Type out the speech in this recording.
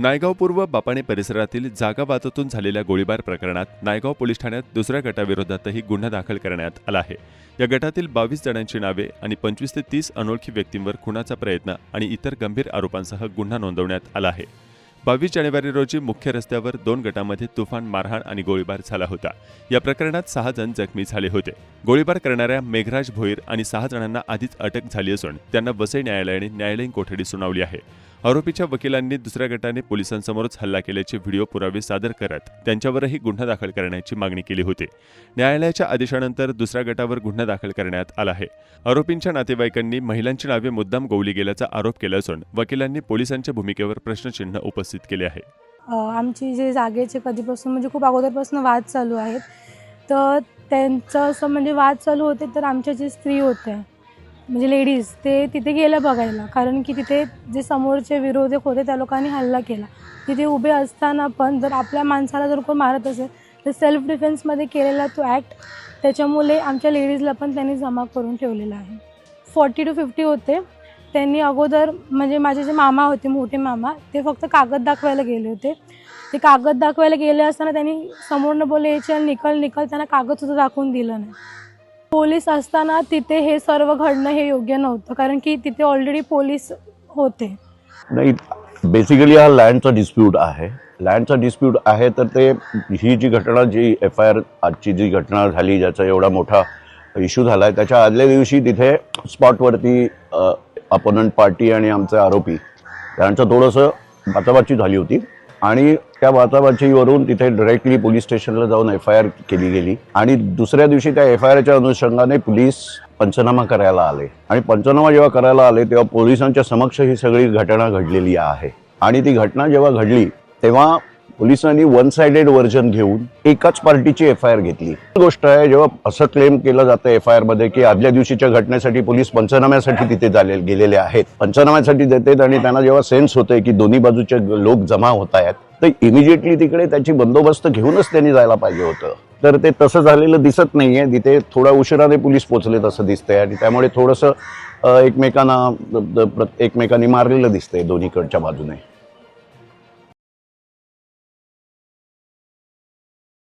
नायगाव पूर्व बापाणे परिसरातील जागा वादातून झालेल्या गोळीबार प्रकरणात नायगाव पोलीस ठाण्यात दुसऱ्या गटाविरोधातही गुन्हा दाखल करण्यात आला आहे. या गटातील बावीस जणांची नावे आणि पंचवीस ते तीस अनोळखी व्यक्तींवर खुनाचा प्रयत्न आणि इतर गंभीर आरोपांसह गुन्हा नोंदवण्यात आला आहे. बावीस जानेवारी रोजी मुख्य रस्त्यावर दोन गटांमध्ये तुफान मारहाण आणि गोळीबार झाला होता. या प्रकरणात सहा जण जखमी झाले होते. गोळीबार करणाऱ्या मेघराज भोईर आणि सहा जणांना आधीच अटक झाली असून त्यांना वसई न्यायालयाने न्यायालयीन कोठडी सुनावली आहे. आरोपीच्या वकिलांनी दुसऱ्या गटाने पोलिसांसमोरच हल्ला केल्याचे व्हिडिओ पुरावे सादर करत त्यांच्यावरही गुन्हा दाखल करण्याची मागणी केली होती. न्यायालयाच्या आदेशानंतर दुसऱ्या गटावर गुन्हा दाखल करण्यात आला आहे. आरोपींच्या नातेवाईकांनी महिलांची नावे मुद्दाम गोवली गेल्याचा आरोप केला असून वकिलांनी पोलिसांच्या भूमिकेवर प्रश्नचिन्ह उपस्थित केले आहे. आमची जे जागेचे कधीपासून म्हणजे खूप अगोदरपासून वाद चालू आहेत. तर त्यांचं असं म्हणजे वाद चालू होते तर आमच्या जे स्त्री होत्या म्हणजे लेडीज ते तिथे गेलं बघायला. कारण की तिथे जे समोरचे विरोधक होते त्या लोकांनी हल्ला केला. तिथे उभे असताना पण जर आपल्या माणसाला जर कोण मारत असेल तर सेल्फ डिफेन्समध्ये केलेला तो ॲक्ट त्याच्यामुळे आमच्या लेडीजला पण त्यांनी जमा करून ठेवलेला आहे. फॉर्टी टू फिफ्टी होते. त्यांनी अगोदर म्हणजे माझे जे मामा होते मोठे मामा ते फक्त कागद दाखवायला गेले होते. ते कागद दाखवायला गेले असताना त्यांनी समोरनं बोलले चल निकल निकल त्यांना कागदसुद्धा दाखवून दिलं नाही. पोलीस असताना तिथे हे सर्व घडणं हे योग्य नव्हतं कारण की तिथे ऑलरेडी पोलीस होते. नाही बेसिकली हा लँडचा डिस्प्यूट आहे. लँडचा डिस्प्यूट आहे तर ते ही जी घटना जी एफ आय आर आजची जी घटना झाली ज्याचा एवढा मोठा इश्यू झाला आहे त्याच्या आदल्या दिवशी तिथे स्पॉटवरती अपोनंट पार्टी आणि आमचे आरोपी त्यांचं थोडंसं बाचाबाची झाली होती. आणि त्या बाचाबाचीवरून तिथे डायरेक्टली पोलीस स्टेशनला जाऊन एफ आय आर केली गेली. आणि दुसऱ्या दिवशी त्या एफ आय आरच्या अनुषंगाने पोलीस पंचनामा करायला आले. आणि पंचनामा जेव्हा करायला आले तेव्हा पोलिसांच्या समक्ष ही सगळी घटना घडलेली आहे. आणि ती घटना जेव्हा घडली तेव्हा पोलिसांनी वन साइडेड व्हर्जन घेऊन एकाच पार्टीची एफ आय आर घेतली. गोष्ट आहे जेव्हा असं क्लेम केलं जातं एफ आय आरमध्ये की आदल्या दिवशीच्या घटनेसाठी पोलीस पंचनाम्यासाठी तिथे झाले गेलेले आहेत. पंचनाम्यासाठी देतात आणि त्यांना जेव्हा सेन्स होते की दोन्ही बाजूचे लोक जमा होत आहेत तर इमिजिएटली तिकडे त्याची बंदोबस्त घेऊनच त्यांनी जायला पाहिजे होतं. तर ते तसं झालेलं दिसत नाहीये. तिथे थोड्या उशिराने पोलीस पोचले तसं दिसतंय आणि त्यामुळे थोडंसं एकमेकांना एकमेकांनी मारलेलं दिसतंय दोन्हीकडच्या बाजूने.